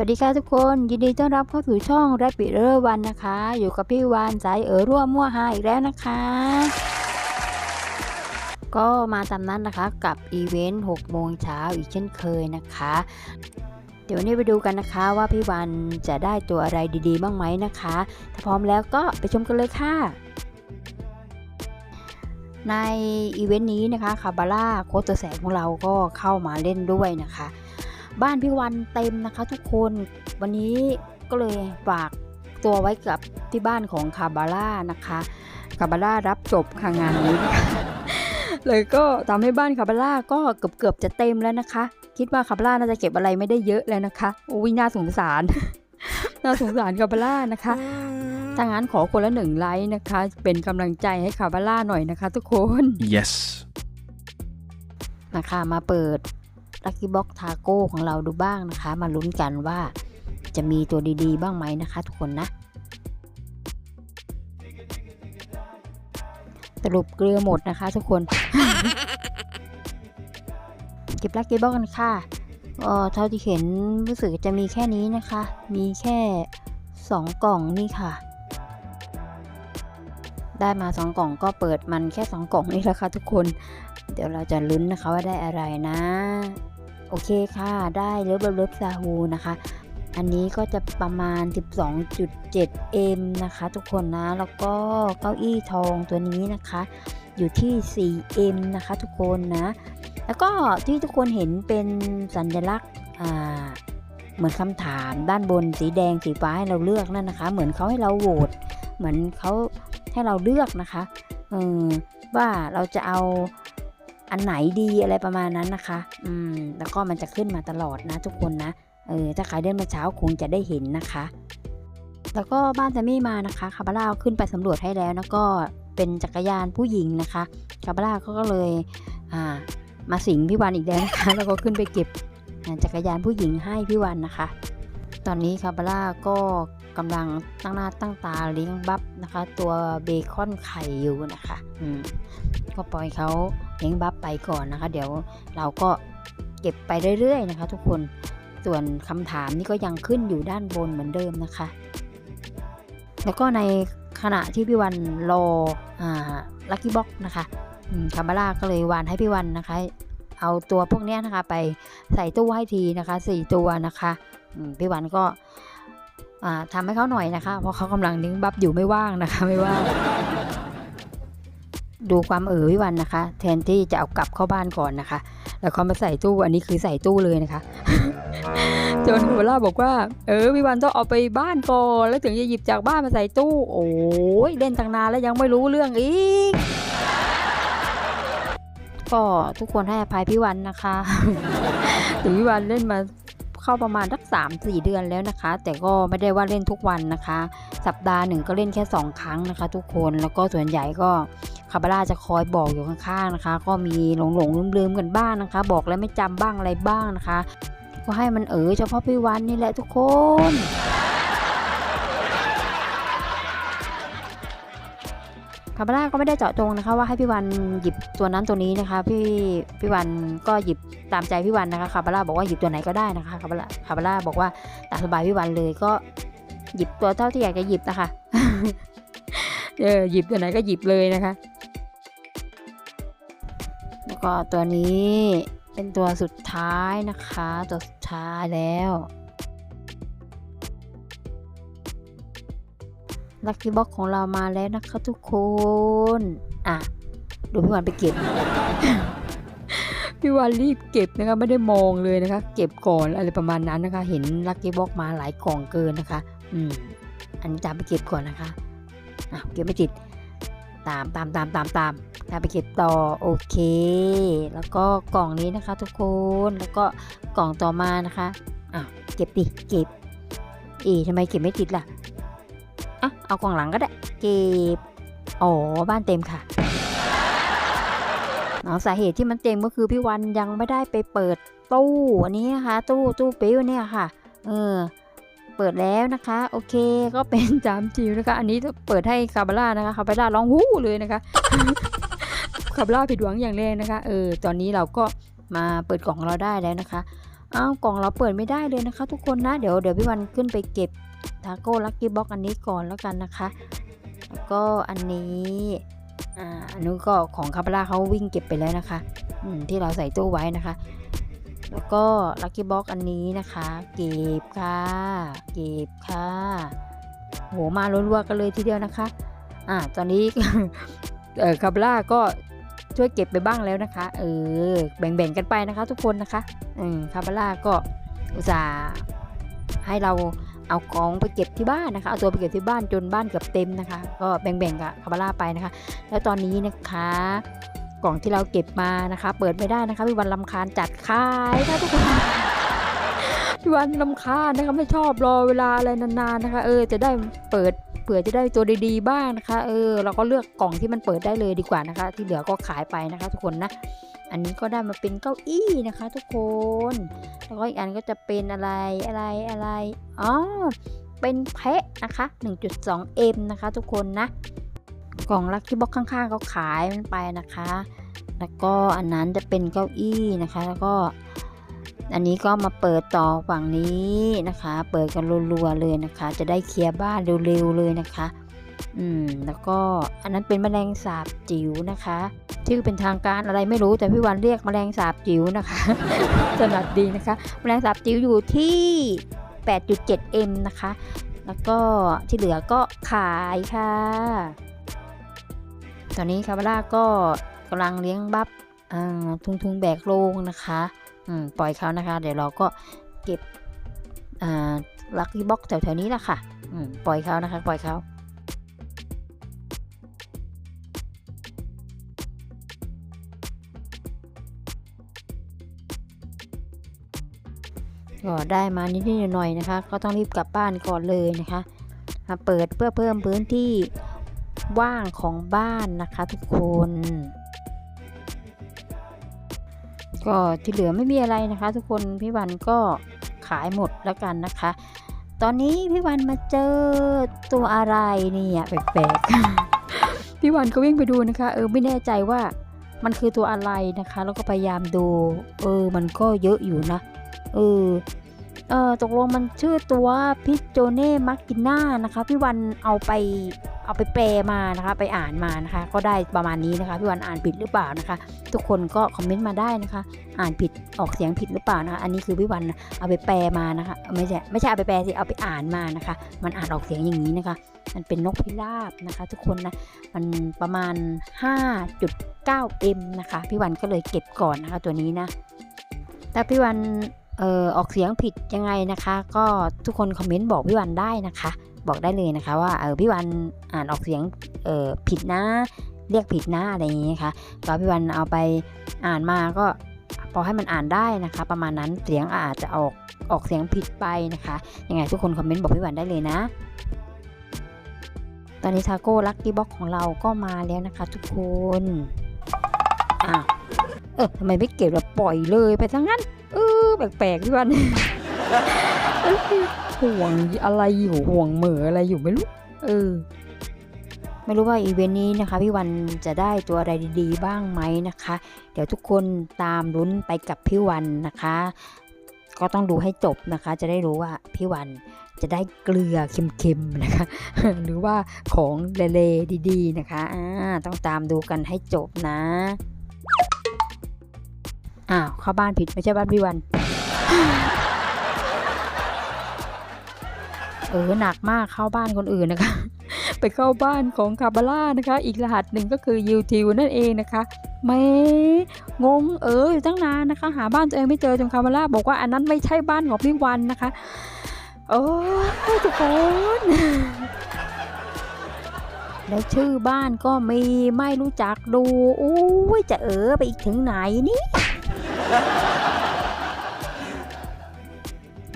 สวัสดีค่ะทุกคนยินดีต้อนรับเข้าสู่ช่องแรปปิเรอร์วันนะคะ อยู่กับพี่วานสายเอ๋อร่วมมั่วหาอีกแล้วนะคะ ก็มาตามนั้นนะคะกับอีเวนต์6โมงเช้าอีกเช่นเคยนะคะ เดี๋ยววันนี้ไปดูกันนะคะว่าพี่วันจะได้ตัวอะไรดีๆ บ้างไหมนะคะ ถ้าพร้อมแล้วก็ไปชมกันเลยค่ะในอีเวนต์นี้นะคะคาบาร่าโคตรแสงของเราก็เข้ามาเล่นด้วยนะคะ บ้านพี่วันเต็มนะคะทุกคน วันนี้ก็เลยฝากตัวไว้กับที่บ้านของคาบาร่านะคะคาบาร่ารับจบค่ะ งานนี้นะคะเลยก็ทำให้บ้านคาบาร่าก็เกือบเกือบๆจะเต็มแล้วนะคะ คิดว่าคาบาร่าน่าจะเก็บอะไรไม่ได้เยอะแล้วนะคะอุ้ยน่าสงสาร น่าสงสารคาบาร่านะคะถ้างั้นขอคนละหนึ่งไลค์นะคะ เป็นกำลังใจให้คาบาร่าหน่อยนะคะ ทุกคน Yes. นะคะมาเปิด ลั c กี้บ็อกทาโก้ของเราดูบ้างนะคะ มาลุ้นกันว่าจะมีตัวดีๆ บ้างไหมนะคะ ทุกคนนะ สรุปเกลือหมดนะคะ ทุกคน เก็บลั c กี้บ็อกกันค่ะก็เท่าที่เห็นรู้สึกจะมีแค่นี้นะคะ มีแค่ 2 กล่องนี่ค่ะ ได้มา 2 กล่องก็เปิดมันแค่ 2 กล่องนี่แหละค่ะทุกคน เดี๋ยวเราจะลุ้นนะคะว่าได้อะไรนะ โอเคค่ะ ได้เลิฟเลิฟเลิฟซาฮูนะคะ อันนี้ก็จะประมาณ 12.7 m นะคะ ทุกคนนะ แล้วก็เก้าอี้ทองตัวนี้นะคะ อยู่ที่ 4 m นะคะ ทุกคนนะ แล้วก็ที่ทุกคนเห็นเป็นสัญลักษณ์เหมือนคำถามด้านบนสีแดงสีฟ้าให้เราเลือกนั่นนะคะ เหมือนเขาให้เราโหวต เหมือนเขาให้เราเลือกนะคะว่าเราจะเอา อันไหนดีอะไรประมาณนั้นนะคะ อืม แล้วก็มันจะขึ้นมาตลอดนะทุกคนนะ เออ ถ้าใครเดินมาเช้าคงจะได้เห็นนะคะ แล้วก็บ้านแซมมี่มานะคะ คาบาร่าขึ้นไปสำรวจให้แล้ว แล้วก็เป็นจักรยานผู้หญิงนะคะ คาบาร่าก็เลย อ่า มาสิงพี่วันอีกแล้วนะคะ แล้วก็ขึ้นไปเก็บจักรยานผู้หญิงให้พี่วันนะคะ ตอนนี้คาบาร่าก็กำลังตั้งหน้าตั้งตาเลี้ยงบัฟนะคะ ตัวเบคอนไข่อยู่นะคะ อืม ก็ปล่อยเขา เลี้ยงบัฟไปก่อนนะคะ เดี๋ยวเราก็เก็บไปเรื่อยๆนะคะ ทุกคนส่วนคำถามนี่ก็ยังขึ้นอยู่ด้านบนเหมือนเดิมนะคะ แล้วก็ในขณะที่พี่วันรออ่าลัคกี้บ็อกนะคะคามาร่าก็เลยวานให้พี่วันนะคะ เอาตัวพวกนี้นะคะ ไปใส่ตู้ให้ทีนะคะสี่ตัวนะคะพี่วันก็อ่าทำให้เขาหน่อยนะคะ เพราะเขากำลังเลี้ยงบัฟอยู่ไม่ว่างนะคะไม่ว่าง ดูความเอ๋อพี่วันนะคะ แทนที่จะเอากลับเข้าบ้านก่อนนะคะ แล้วเขามาใส่ตู้อันนี้คือใส่ตู้เลยนะคะจนคุณล่าบอกว่า เออพี่วันต้องเอาไปบ้านก่อนแล้วถึงจะหยิบจากบ้านมาใส่ตู้ โอ้ยเล่นตั้งนานแล้วยังไม่รู้เรื่องอีก ก็ทุกคนให้อภัยพี่วันนะคะถึงพี่วันเล่นมา เข้าประมาณสักสามสี่เดือนแล้วนะคะ แต่ก็ไม่ได้ว่าเล่นทุกวันนะคะ สัปดาห์หนึ่งก็เล่นแค่ 2 ครั้งนะคะ ทุกคนแล้วก็ส่วนใหญ่ก็คาบาร่าจะคอยบอกอยู่ข้างๆนะคะ ก็มีหลงหลงลืมลืมๆกันบ้างนะคะ บอกแล้วไม่จำบ้างอะไรบ้างนะคะ ก็ให้มันเออเฉพาะพี่วันนี่แหละทุกคน คาบาร่าก็ไม่ได้เจาะจงนะคะว่าให้พี่วันหยิบตัวนั้นตัวนี้นะคะ พี่พี่วันก็หยิบตามใจพี่วันนะคะคาบาร่าบอกว่าหยิบตัวไหนก็ได้นะคะคาบาร่าคาบาร่าบอกว่าตามสบายพี่วันเลยก็หยิบตัวเท่าที่อยากจะหยิบนะคะเออหยิบตัวไหนก็หยิบเลยนะคะ แล้วก็ตัวนี้เป็นตัวสุดท้ายนะคะ ตัวสุดท้ายแล้ว ลัคกี้บ็อกของเรามาแล้วนะคะทุกคน อะ ดูพี่วันไปเก็บ พี่วันรีบเก็บนะคะไม่ได้มองเลยนะคะ เก็บก่อนอะไรประมาณนั้นนะคะ เห็นลัคกี้บ็อกมาหลายกล่องเกินนะคะ อืม อันนี้ตามไปเก็บก่อนนะคะอะเก็บไม่ติด ตามตามตามตามตามตามไปเก็บต่อโอเค แล้วก็กล่องนี้นะคะ ทุกคนแล้วก็กล่องต่อมานะคะอะเก็บดิเก็บเอ๊ทำไมเก็บไม่ติดล่ะ อะเอากล่องหลังก็ได้เก็บอ๋อบ้านเต็มค่ะเอาสาเหตุที่มันเต็มก็คือพี่วันยังไม่ได้ไปเปิดตู้อันนี้นะคะ ตู้ตู้ปิ้วเนี่ยค่ะเออเปิดแล้วนะคะ โอเคก็เป็นจามจิวนะคะ อันนี้เปิดให้คาบาร่านะคะคาบาร่าร้องฮู้เลยนะคะคาบาร่าผิดหวังอย่างแรงนะคะเออตอนนี้เราก็มาเปิดกล่องเราได้แล้วนะคะอ้าวกล่องเราเปิดไม่ได้เลยนะคะ ทุกคนนะเดี๋ยวเดี๋ยวพี่วันขึ้นไปเก็บ ทาโก้ลักกี้บ็อกอันนี้ก่อนแล้วกันนะคะ แล้วก็อันนี้อ่าอันนู้นก็ของคาบาร่าเขาวิ่งเก็บไปแล้วนะคะอืมที่เราใส่ตู้ไว้นะคะ แล้วก็ลักกี้บ็อกอันนี้นะคะ เก็บค่ะเก็บค่ะโหมารัวกันเลยทีเดียวนะคะ อ่าตอนนี้เออคาบาร่าก็ช่วยเก็บไปบ้างแล้วนะคะ เออ แบ่งๆกันไปนะคะ ทุกคนนะคะ อืมคาบาร่าก็อุตส่าห์ให้เรา เอาของไปเก็บที่บ้านนะคะ เอาตัวไปเก็บที่บ้านจนบ้านเกือบเต็มนะคะ ก็แบ่งๆกับคาบาร่าไปนะคะ แล้วตอนนี้นะคะกล่องที่เราเก็บมานะคะ เปิดไม่ได้นะคะพี่วันลำคาญจัดขายค่ะทุกคนพี่วันลำคาญนะคะไม่ชอบรอเวลาอะไรนานๆนะคะ เออจะได้เปิดเผื่อจะได้ตัวดีๆบ้างนะคะ เออ เราก็เลือกกล่องที่มันเปิดได้เลยดีกว่านะคะ ที่เหลือก็ขายไปนะคะ ทุกคนนะ อันนี้ก็ได้มาเป็นเก้าอี้นะคะ ทุกคน แล้วก็อีกอันก็จะเป็นอะไรอะไรอะไรอ๋อเป็นเพะนะคะ 1.2M นะคะ ทุกคนนะกล่องลักกี้บ็อกข้างๆก็ขายมันไปนะคะ แล้วก็อันนั้นจะเป็นเก้าอี้นะคะ แล้วก็ อันนี้ก็มาเปิดต่อฝั่งนี้นะคะ เปิดกันรัวๆเลยนะคะ จะได้เคลียร์บ้านเร็วๆเลยนะคะ อืมแล้วก็อันนั้นเป็นแมลงสาบจิ๋วนะคะชื่อเป็นทางการอะไรไม่รู้แต่พี่วันเรียกแมลงสาบจิ๋วนะคะถนัดดีนะคะ แมลงสาบจิ๋วอยู่ที่ 8.7M นะคะ แล้วก็ที่เหลือก็ขายค่ะ ตอนนี้คาบาร่าก็กำลังเลี้ยงบัฟทุงทุงแบกโลงนะคะปล่อยเขานะคะ เดี๋ยวเราก็เก็บลักกี้บ็อกแถวๆนี้แหละค่ะปล่อยเขานะคะ ปล่อยเขา ก็ได้มานิดๆหน่อยๆนะคะ ก็ต้องรีบกลับบ้านก่อนเลยนะคะมาเปิดเพื่อเพิ่มพื้นที่ว่างของบ้านนะคะทุกคน ก็ที่เหลือไม่มีอะไรนะคะ ทุกคนพี่วันก็ขายหมดแล้วกันนะคะ ตอนนี้พี่วันมาเจอตัวอะไรเนี่ยแปลกๆพี่วันก็วิ่งไปดูนะคะ เออไม่แน่ใจว่า มันคือตัวอะไรนะคะ แล้วก็พยายามดู เออ มันก็เยอะอยู่นะ เออ เออตกลงมันชื่อตัวพิโจเน่มักกิน่านะคะ พี่วันเอาไปเอาไปแปลมานะคะ ไปอ่านมานะคะ ก็ได้ประมาณนี้นะคะ พี่วันอ่านผิดหรือเปล่านะคะ ทุกคนก็คอมเมนต์มาได้นะคะ อ่านผิดออกเสียงผิดหรือเปล่านะคะ อันนี้คือพี่วันเอาไปแปลมานะคะ ไม่ใช่ไม่ใช่เอาไปแปลสิ เอาไปอ่านมานะคะ มันอ่านออกเสียงอย่างนี้นะคะ มันเป็นนกพิราบนะคะ ทุกคนนะ มันประมาณ 9M นะคะ พี่วันก็เลยเก็บก่อนนะคะตัวนี้นะ ถ้าพี่วันเอ่อออกเสียงผิดยังไงนะคะ ก็ทุกคนคอมเมนต์บอกพี่วันได้นะคะ บอกได้เลยนะคะ ว่าเออพี่วันอ่านออกเสียงเออผิดนะ เรียกผิดนะอะไรอย่างนี้นะคะก็พี่วันเอาไปอ่านมาก็พอให้มันอ่านได้นะคะ ประมาณนั้นเสียงอาจจะออกออกเสียงผิดไปนะคะยังไงทุกคนคอมเมนต์บอกพี่วันได้เลยนะตอนนี้ทาโก้ลักกี้บ็อกของเราก็มาแล้วนะคะทุกคน อ้าวเออทำไมไม่เก็บแล้วปล่อยเลยไปทั้งนั้น เออแปลกๆพี่วันห่วงอะไรอยู่ห่วงเหม่ออะไรอยู่ไม่รู้ เออ ไม่รู้ว่าอีเวนต์นี้นะคะพี่วันจะได้ตัวอะไรดีๆบ้างไหมนะคะ เดี๋ยวทุกคนตามลุ้นไปกับพี่วันนะคะ ก็ต้องดูให้จบนะคะ จะได้รู้ว่าพี่วันจะได้เกลือเค็มๆนะคะ หรือว่าของเลๆดี ๆ นะคะอ่าต้องตามดูกันให้จบนะ อ้าวเข้าบ้านผิดไม่ใช่บ้านพี่วัน เออหนักมากเข้าบ้านคนอื่นนะคะ ไปเข้าบ้านของคาบาร่านะคะ อีกรหัสหนึ่งก็คือยูทิวนั่นเองนะคะแม่งงเอออยู่ตั้งนานนะคะ หาบ้านตัวเองไม่เจอจนคาบาร่าบอกว่าอันนั้นไม่ใช่บ้านของพี่วันนะคะโอ้ทุกคนแล้วชื่อบ้านก็มีไม่รู้จักดูโอ้ยจะเออไปอีกถึงไหนนี่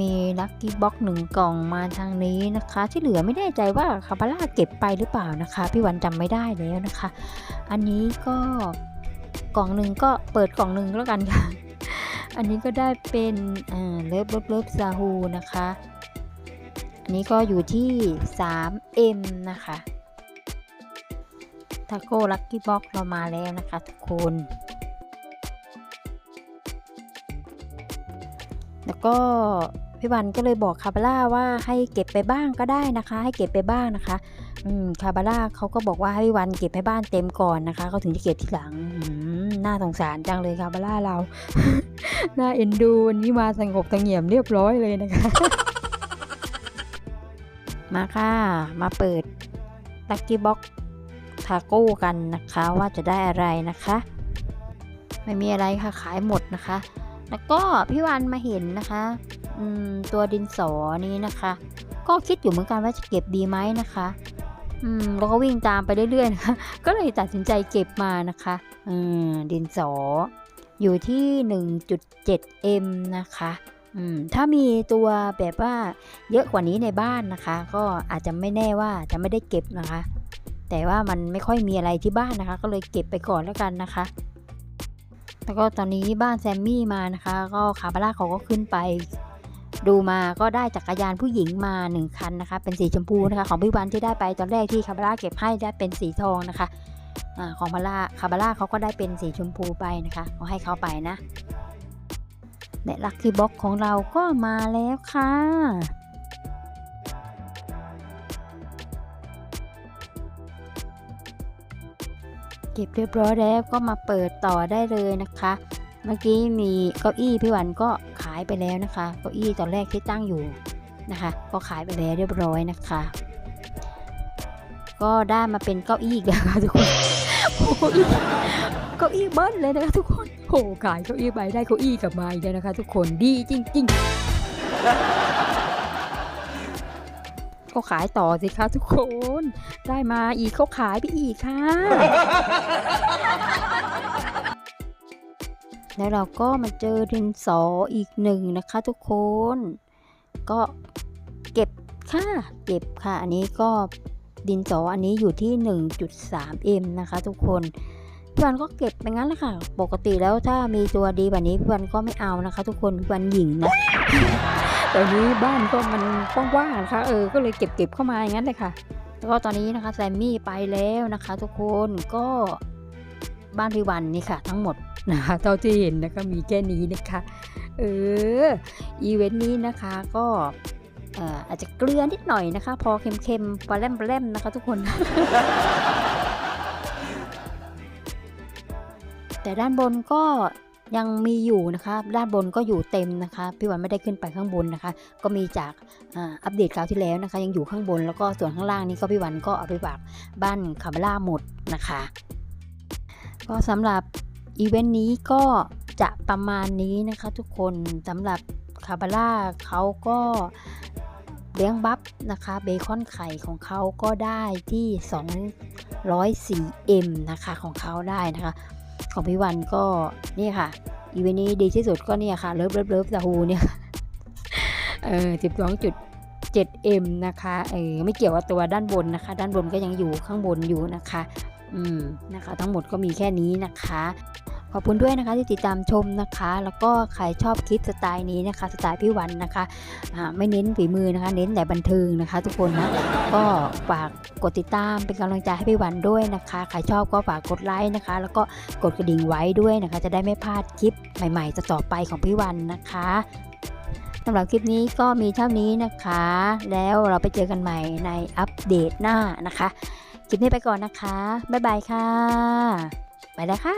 มีลัคกี้บ็อกหนึ่งกล่องมาทางนี้นะคะ ที่เหลือไม่แน่ใจว่าคาบาร่าเก็บไปหรือเปล่านะคะ พี่วันจำไม่ได้แล้วนะคะ อันนี้ก็กล่องหนึ่งก็เปิดกล่องหนึ่งแล้วกันค่ะ อันนี้ก็ได้เป็นเลิฟเลิฟเลิฟซาฮูนะคะ อันนี้ก็อยู่ที่ 3M นะคะทาโก้ลัคกี้บ็อกเรามาแล้วนะคะทุกคน แล้วก็พี่วันก็เลยบอกคาบาร่าว่าให้เก็บไปบ้างก็ได้นะคะ ให้เก็บไปบ้างนะคะอืมคาบาร่าเขาก็บอกว่าให้พี่วันเก็บให้บ้านเต็มก่อนนะคะเขาถึงจะเก็บทีหลังน่าสงสารจังเลยคาบาร่าเราน่าเอ็นดูวันนี้มาสงบเสงี่ยมเรียบร้อยเลยนะคะ มาค่ะมาเปิดลักกี้บ็อกทาโก้กันนะคะว่าจะได้อะไรนะคะ ไม่มีอะไรค่ะขายหมดนะคะ แล้วก็พี่วันมาเห็นนะคะตัวดินสอนี้นะคะ ก็คิดอยู่เหมือนกันว่าจะเก็บดีไหมนะคะอืมแล้วก็วิ่งตามไปเรื่อยๆนะคะก็เลยตัดสินใจเก็บมานะคะอืมดินสออยู่ที่ 1.7m นะคะอืมถ้ามีตัวแบบว่าเยอะกว่านี้ในบ้านนะคะ ก็อาจจะไม่แน่ว่าจะไม่ได้เก็บนะคะ แต่ว่ามันไม่ค่อยมีอะไรที่บ้านนะคะ ก็เลยเก็บไปก่อนแล้วกันนะคะ แล้วก็ตอนนี้บ้านแซมมี่มานะคะ ก็คาบาร่าเขาก็ขึ้นไป ดูมาก็ได้จักรยานผู้หญิงมาหนึ่งคันนะคะ เป็นสีชมพูนะคะ ของพี่วันที่ได้ไปตอนแรกที่คาบาร่าเก็บให้ได้เป็นสีทองนะคะอของบาร่าคาบาร่าเขาก็ได้เป็นสีชมพูไปนะคะเขาให้เขาไปนะและลัคกี้บ็อกของเราก็มาแล้วค่ะ ก็บเรียบร้อยแล้วก็มาเปิดต่อได้เลยนะคะ เมื่อกี้มีเก้าอี้พี่วันก็ขายไปแล้วนะคะ เก้าอี้ตอนแรกที่ตั้งอยู่นะคะ ก็ขายไปแล้วเรียบร้อยนะคะ ก็ได้มาเป็นเก้าอี้อีกแล้วค่ะทุกคนโอ้โหเก้าอี้เบิ้ลเลยนะคะทุกคนโอ้โหขายเก้าอี้ไปได้เก้าอี้กลับมาอีกแล้วนะคะ ทุกคนดีจริง ๆ ก็ขายต่อสิคะทุกคน ได้มาอีกเขาขายไปอีกค่ะ แล้วเราก็มาเจอดินสออีกหนึ่งนะคะทุกคน ก็เก็บค่ะ เก็บค่ะ อันนี้ก็ดินสออันนี้อยู่ที่ 1.3m นะคะ ทุกคนพี่วันก็เก็บไปงั้นแหละค่ะ ปกติแล้วถ้ามีตัวดีแบบนี้พี่วันก็ไม่เอานะคะ ทุกคนพี่วันหญิงนะ แต่นี้บ้านก็มันว่างๆนะคะเออก็เลยเก็บเก็บเข้ามาอย่างนั้นเลยค่ะ แล้วก็ตอนนี้นะคะแซมมี่ไปแล้วนะคะ ทุกคนก็บ้านพี่วันนี่ค่ะ ทั้งหมดนะคะเท่าที่เห็นนะคะมีแค่นี้นะคะเอออีเวนต์นี้นะคะก็เอ่ออาจจะเกลือนิดหน่อยนะคะ พอเค็มๆปลาแรมปลาแรมนะคะ ทุกคนแต่ด้านบนก็ ยังมีอยู่นะคะด้านบนก็อยู่เต็มนะคะพี่วันไม่ได้ขึ้นไปข้างบนนะคะ ก็มีจากอัปเดตคราวที่แล้วนะคะ ยังอยู่ข้างบนแล้วก็ส่วนข้างล่างนี้ก็พี่วันก็เอาไปฝากบ้านคาบาร่าหมดนะคะ ก็สำหรับอีเวนต์นี้ก็จะประมาณนี้นะคะทุกคนสำหรับคาบาร่าเขาก็เลี้ยงบัฟนะคะเบคอนไข่ของเขาก็ได้ที่ 204M นะคะของเขาได้นะคะ ของพี่วันก็นี่ค่ะอีเวนต์นี้ดีที่สุดก็เนี่ยค่ะเลิฟเลิฟเลิฟซาฮูเนี่ยเออสิบสองจุดเจ็ดเอ็มนะคะเออไม่เกี่ยวกับตัวด้านบนนะคะ ด้านบนก็ยังอยู่ข้างบนอยู่นะคะ อืมนะคะ ทั้งหมดก็มีแค่นี้นะคะ ขอบคุณด้วยนะคะที่ติดตามชมนะคะ แล้วก็ใครชอบคลิปสไตล์นี้นะคะ สไตล์พี่วันนะคะไม่เน้นฝีมือนะคะ เน้นแต่บันเทิงนะคะ ทุกคนนะก็ฝากกดติดตามเป็นกำลังใจให้พี่วันด้วยนะคะใครชอบก็ฝากกดไลค์นะคะ แล้วก็กดกระดิ่งไว้ด้วยนะคะ จะได้ไม่พลาดคลิปใหม่ๆต่อไปของพี่วันนะคะสำหรับคลิปนี้ก็มีเท่านี้นะคะ แล้วเราไปเจอกันใหม่ในอัปเดตหน้านะคะ คลิปนี้ไปก่อนนะคะ บ๊ายบายค่ะ ไปแล้วค่ะ